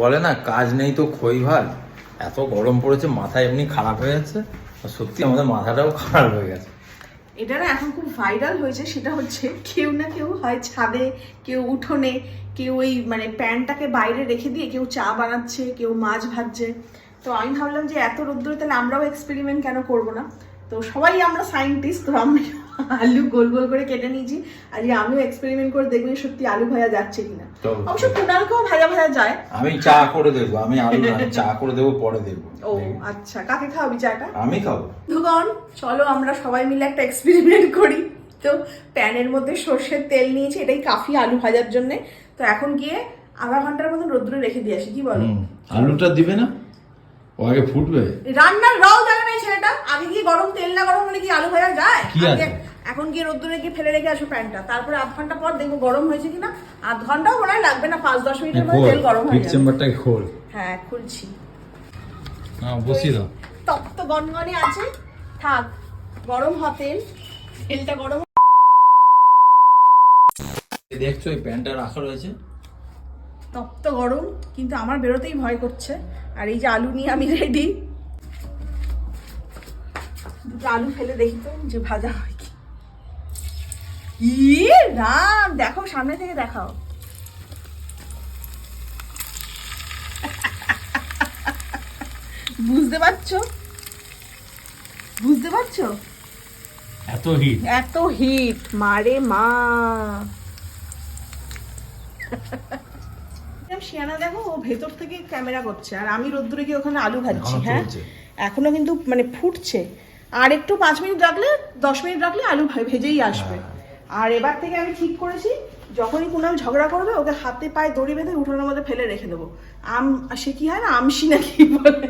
বলে না, কাজ নেই তো খই ভাত। এত গরম পড়েছে, মাথা এমনি খারাপ হয়ে যাচ্ছে। আর সত্যি আমাদের মাথাটাও খারাপ হয়ে গেছে। এটা না এখন খুব ভাইরাল হয়েছে, সেটা হচ্ছে কেউ না কেউ হয় ছাদে, কেউ উঠোনে, কেউ ওই মানে প্যানটাকে বাইরে রেখে দিয়ে কেউ চা বানাচ্ছে, কেউ মাছ ভাজছে। তো আমি ভাবলাম যে এত রোদ্দুরে তাহলে আমরাও এক্সপেরিমেন্ট কেন করব না? তো সবাই আমরা সায়েন্টিস্ট তো আমি আলু গোল গোল করে কেটে নিয়েছি। আর আমিও এক্সপেরিমেন্ট করে দেখব সত্যি আলু ভাজা যাচ্ছে কিনা। অবশ্য কুনালকেও ভাজা ভাজা যায়। আমি চা করে দেবো আমি আলু চা করে দেবো পরে দেখব। ও আচ্ছা। কাকে খাওয়াবি চাটা? আমি খাব। বন্ধুগণ চলো আমরা সবাই মিলে একটা এক্সপেরিমেন্ট করি। তো প্যানের মধ্যে সর্ষের তেল নিয়েছি এটাই কাফি আলু ভাজার জন্য। তো এখন গিয়ে আধা ঘণ্টার মতন রোদ্দুরে রেখে দিয়ে আসি কি বলো? আলুটা দিবে না? ও আগে ফুটবে? রান্নার রাও ছেলেটা? আগে গিয়ে গরম তেল না গরম হলে কি আলু ভাজা যায়? কি এখন গিয়ে রোদ্দুরে গিয়ে ফেলে রেখে আসো প্যানটা। তারপরে আধ ঘণ্টা পর দেখব গরম হয়েছে কিনা। আধ ঘন্টাও মনে হয় লাগবে না পাঁচ দশ মিনিটের মধ্যে তেল গরম হয়ে যাবে। খোল। হ্যাঁ খুলছি। না বসিয়ে দাও। তপ্ত গনগনে আছে। থাক গরম হ তেল। তেলটা গরম দেখছ এই প্যান্টটা রাখা রয়েছে। তপ্ত গরম কিন্তু আমার বেরোতেই ভয় করছে। আর এই যে আলু নিয়ে আমি রেডি দুটো আলু ফেলে দেখি তো যে ভাজা হয় কি। ইয়ে রাম দেখো সামনে থেকে দেখাও। বুঝতে পারছ? বুঝতে পারছ? এত হিট এত হিট মারে মা। শিয়ানা দেখো ও ভেতর থেকে ক্যামেরা করছে আর আমি রোদ্দুরে গিয়ে ওখানে আলু ভাজছি হ্যাঁ? এখনও কিন্তু মানে ফুটছে। আর একটু পাঁচ মিনিট রাখলে দশ মিনিট রাখলে আলু ভেজেই আসবে। আর এবার থেকে আমি ঠিক করেছি যখনই কুনাল ঝগড়া করবে ওকে হাতে পায়ে দড়ি বেঁধে উঠোনের মধ্যে ফেলে রেখে দেবো। আম সে কি হয় না আমসি নাকি বলে।